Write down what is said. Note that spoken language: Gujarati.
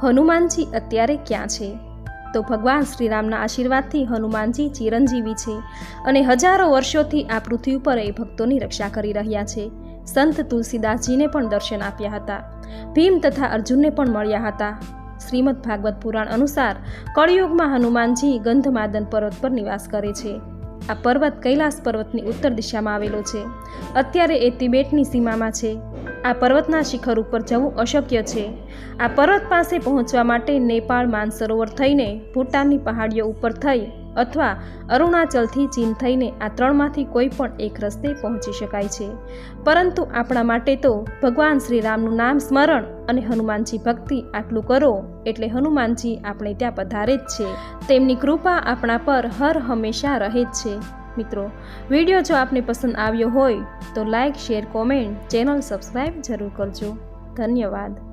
હનુમાનજી અત્યારે ક્યાં છે? તો ભગવાન શ્રીરામના આશીર્વાદથી હનુમાનજી ચિરંજીવી છે અને હજારો વર્ષોથી આ પૃથ્વી પર એ ભક્તોની રક્ષા કરી રહ્યા છે. સંત તુલસીદાસજીને પણ દર્શન આપ્યા હતા. ભીમ તથા અર્જુનને પણ મળ્યા હતા. શ્રીમદ ભાગવત પુરાણ અનુસાર કળિયુગમાં હનુમાનજી ગંધમાદન પર્વત પર નિવાસ કરે છે. આ પર્વત કૈલાસ પર્વતની ઉત્તર દિશામાં આવેલો છે. અત્યારે એ તિબેટની સીમામાં છે. આ પર્વતના શિખર ઉપર જવું અશક્ય છે. આ પર્વત પાસે પહોંચવા માટે નેપાળ માનસરોવર થઈને ભૂટાનની પહાડીઓ ઉપર થઈ અથવા અરુણાચલથી ચીન થઈને આ ત્રણમાંથી કોઈ પણ એક રસ્તે પહોંચી શકાય છે. પરંતુ આપણા માટે તો ભગવાન શ્રીરામનું નામ સ્મરણ અને હનુમાનજી ભક્તિ આટલું કરો એટલે હનુમાનજી આપણે ત્યાં પધારે જ છે. તેમની કૃપા આપણા પર હર હંમેશા રહે જ છે. મિત્રો વીડિયો જો આપને પસંદ આવ્યો હોય તો like share comment channel subscribe જરૂર કરજો. ધન્યવાદ.